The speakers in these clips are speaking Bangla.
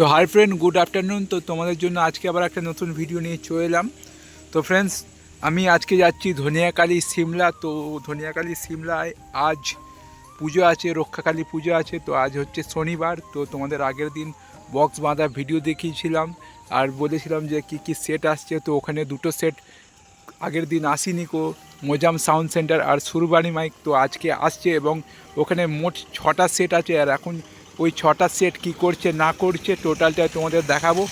তো হাই ফ্রেন্ড, গুড আফটারনুন। তো তোমাদের জন্য আজকে আবার একটা নতুন ভিডিও নিয়ে চলে এলাম। তো ফ্রেন্ডস, আমি আজকে যাচ্ছি ধনিয়াকালী সিমলা। তো ধনিয়াকালী সিমলায় আজ পুজো আছে, রক্ষাকালী পুজো আছে। তো আজ হচ্ছে শনিবার। তো তোমাদের আগের দিন বক্স বাঁধা ভিডিও দেখিয়েছিলাম আর বলেছিলাম যে কী কী সেট আসছে। তো ওখানে দুটো সেট আগের দিন আসিনি কো মোজাম সাউন্ড সেন্টার আর সুরবানি মাইক তো আজকে আসছে এবং ওখানে মোট ছটা সেট আছে। আর এখন ওই ছটা সেট কি করছে, না করছে টোটালটা তোমাদের দেখাবো।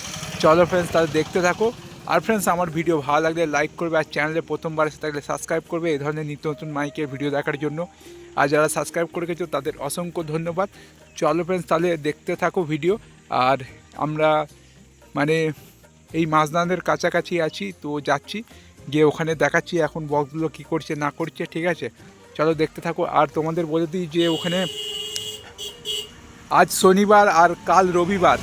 চলো ফ্রেন্ডস তাহলে দেখতে থাকো। আর ফ্রেন্ডস আমার ভিডিও ভালো লাগলে লাইক করবে আর চ্যানেলে প্রথমবার এসে থাকলে সাবস্ক্রাইব করবে। এই ধরনের নিত্য নতুন মাইকের ভিডিও দেখার জন্য। আর যারা সাবস্ক্রাইব করে গেছো, তাদের অসংখ্য ধন্যবাদ। চলো ফ্রেন্ডস তাহলে দেখতে থাকো ভিডিও আর আমরা মানে এই মাঝদানের কাছাকাছি আছি, তো যাচ্ছি। গিয়ে ওখানে দেখাচ্ছি এখন বক্সগুলো কী করছে, না করছে, ঠিক আছে? চলো দেখতে থাকো। আর তোমাদের বলে দিই যে ওখানে আজ শনিবার আর কাল রবিবার।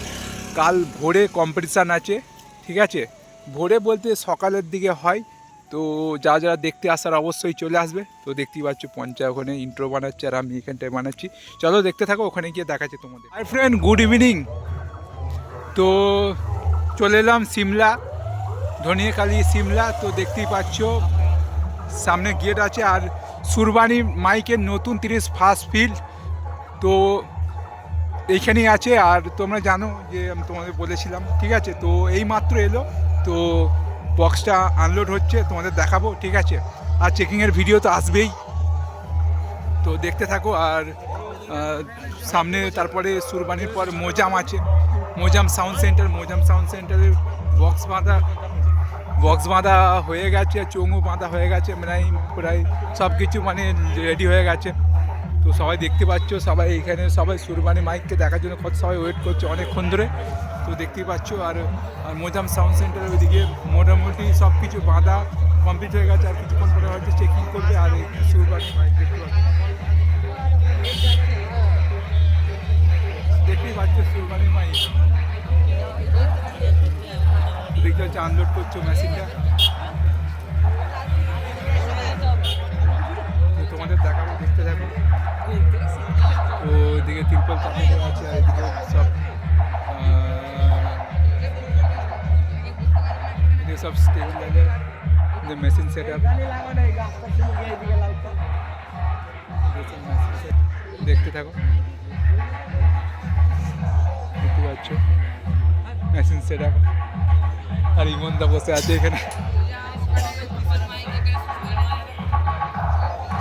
কাল ভোরে কম্পিটিশান আছে, ঠিক আছে? ভোরে বলতে সকালের দিকে হয়, তো যা যারা দেখতে আসার অবশ্যই চলে আসবে। তো দেখতেই পাচ্ছ পঞ্চায়েত ওখানে ইন্ট্রো বানাচ্ছে আর আমি এখানটায় বানাচ্ছি। চলো দেখতে থাকো, ওখানে গিয়ে দেখাচ্ছে তোমাদের। হাই ফ্রেন্ড গুড ইভিনিং তো চলে এলাম সিমলা ধনিয়াকালী সিমলা। তো দেখতেই পাচ্ছ, সামনে গেট আছে আর সুরবানি মাইকের নতুন তিরিশ ফার্স্ট ফিল্ড তো এইখানেই আছে আর তোমরা জানো যে আমি তোমাদের বলেছিলাম, ঠিক আছে? তো এই মাত্র এলো, তো বক্সটা আনলোড হচ্ছে, তোমাদের দেখাবো, ঠিক আছে? আর চেকিংয়ের ভিডিও তো আসবেই। তো দেখতে থাকো আর সামনে তারপরে সুরবানির পর মোজাম আছে। Mozam sound centre Mozam sound সেন্টারের বক্স বাঁধা বক্স বাঁধা হয়ে গেছে চোঙও বাঁধা হয়ে গেছে মানে প্রায় সব কিছু মানে রেডি হয়ে গেছে। তো সবাই দেখতে পাচ্ছ, সবাই এখানে সবাই সুরবানি মাইককে দেখার জন্য কত সবাই ওয়েট করছে অনেকক্ষণ ধরে। তো দেখতেই পাচ্ছ, আর আর মোজাম সাউন্ড সেন্টারের ওইদিকে মোটামুটি সব কিছু বাঁধা কমপ্লিট হয়ে গেছে, আর কিছুক্ষণ পরে হয়তো চেকিং করবে, আর সুরবানি মাইক দেখতে পাচ্ছ। দেখতেই পাচ্ছ সুরবানি মাইক। দেখতে হচ্ছে আনলোড করছ মেশিনটা সব স্টেবিলাইজার মেশিন সেট আপ দেখতে থাকো। দেখতে পাচ্ছ? মেশিন সেট আপ আর ইমনদা বসে আছে এখানে।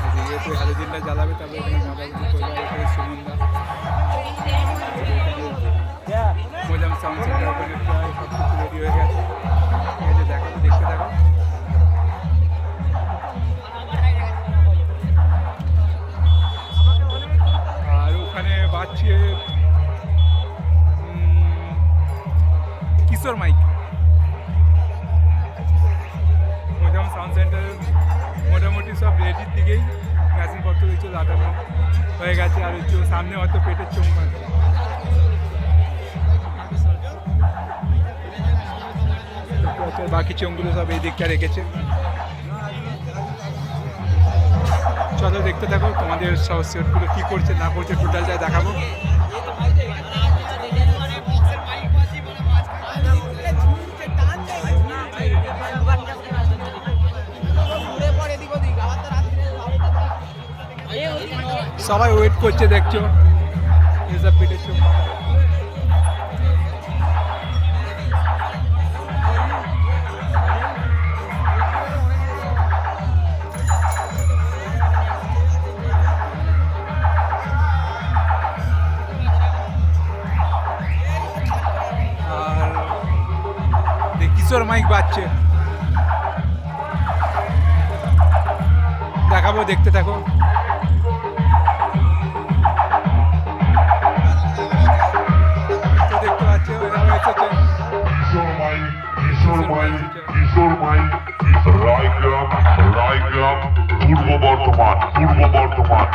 এদিকে তো হালে দিনটা জ্বালাবে তারপরে ওখানে মাদাগুলো করবে। এখানে সুমনদা। মোজাম সাউন্ড সেন্টার ওখানে প্রায় সব কিছু রেডি হয়ে গেছে। ওখানে Kishore mic. Mozam sound centre, মোটামুটি সব রেডির দিকেই মেশিনপত্র দিচ্ছে লাটানো হয়ে গেছে, আর হচ্ছে সামনে হয়তো পেটের মারছে বাকি চোখগুলো সব এই দিকটা রেখেছে। চলো দেখতে থাকো, তোমাদের সেটগুলো কী করছে, না করছে টোটালটা দেখাবো। সবাই ওয়েট করছে, দেখছ। পেটের চোখ বাজছে দেখাবো দেখতে থাকো। দেখতে পাচ্ছ পূর্ব বর্ধমান পূর্ব বর্ধমান।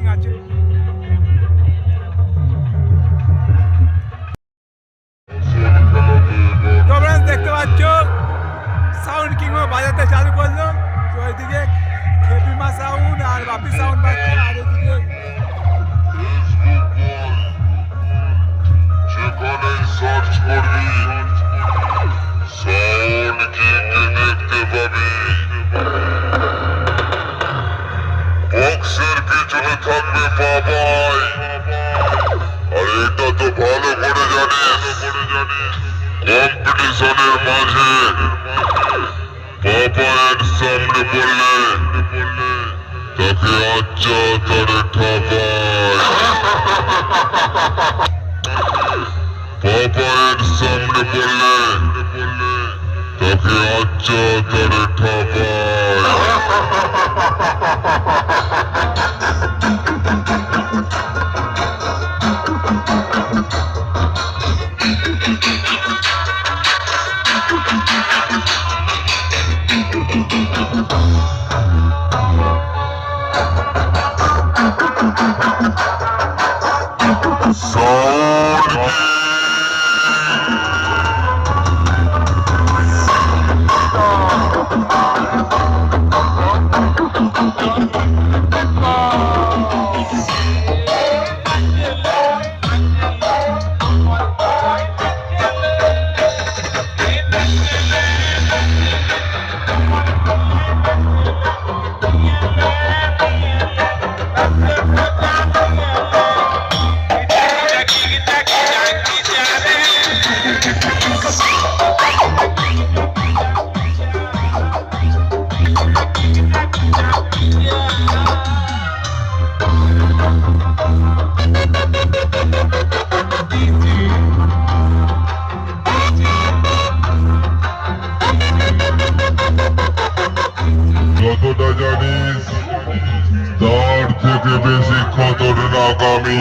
ট্রেনিং আছে। দেখতে পাচ্ছ? সাউন্ড কিংবা বাজাতে চালু করল। তো ওইদিকে খেপিমা সাউন্ড আর বাপি সাউন্ড পাচ্ছে আর ওইদিকে সার্চ করবি মাঝে। পাপায়ের সামনে পড়লে তাকে আচ্ছা তারে পাপায়ের সামনে পড়লে তাকে আচ্ছা তারে ঠাপায় থেকে বেশি খতরনাক আমি